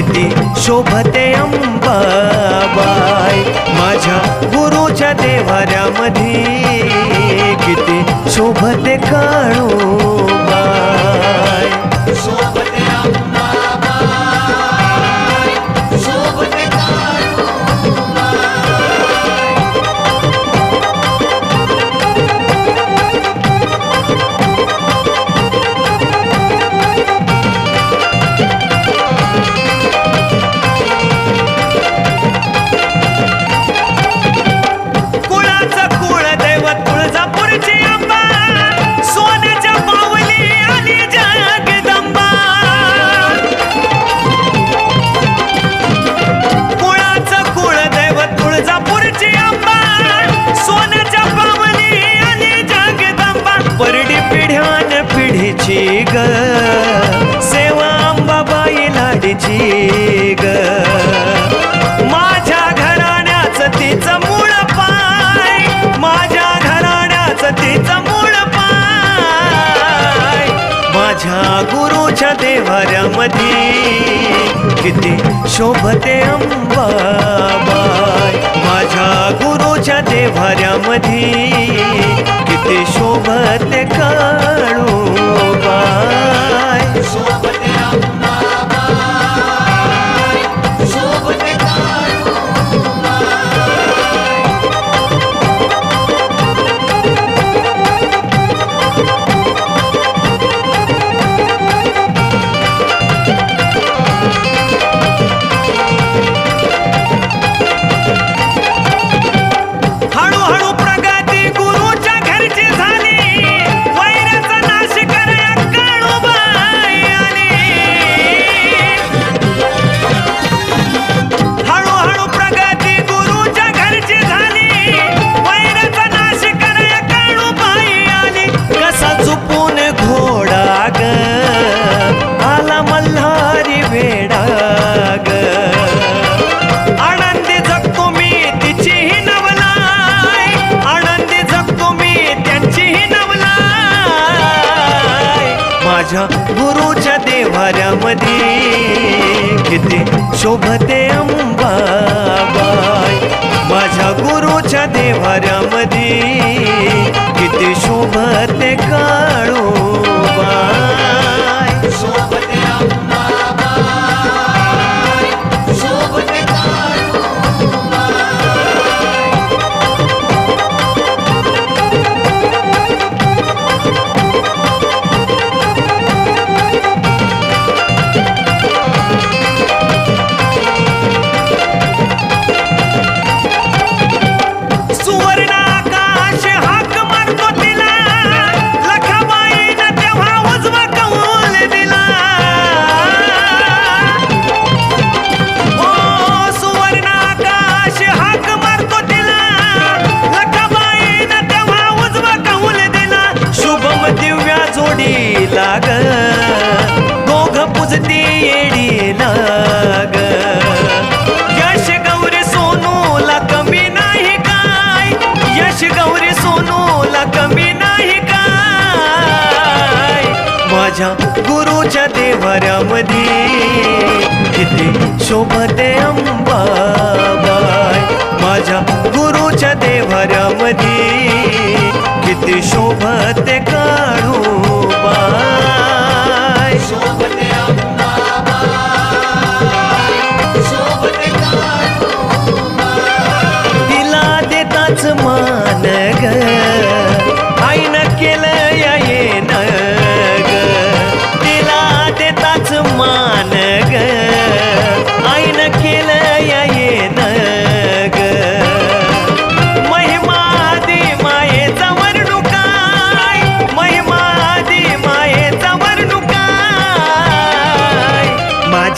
किती शोभते अंबाबाई. माझ्या गुरुच्या देवाऱ्यामध्ये किती शोभते काढू पिढीची ग. सेवा अंबाबाई लाडीची ग. माझ्या घराण्याचं तिचं मूळ पाय. माझ्या घराण्याचं तिचं मूळ पाय. माझ्या गुरुच्या देवाऱ्यामध्ये किती शोभते अंबाबाई. माझ्या गुरुच्या देवाऱ्यामध्ये किती शोभते काळूबाई माझ्या गुरुच्या देवाऱ्यामध्ये किती शोभते अंबाबाई. माझ्या गुरुच्या देवाऱ्यामध्ये किती शोभते काळू कमी नाही काय? माझ्या गुरुच्या देवाऱ्यामध्ये किती शोभते अंबाबाई. माझ्या गुरुच्या देवाऱ्यामध्ये किती शोभते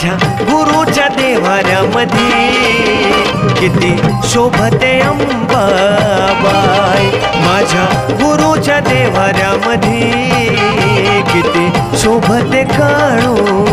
माझ्या गुरुच्या देवाऱ्यामध्ये किती शोभते अंबाबाई. माझ्या गुरुच्या देवाऱ्यामध्ये किती शोभते काळू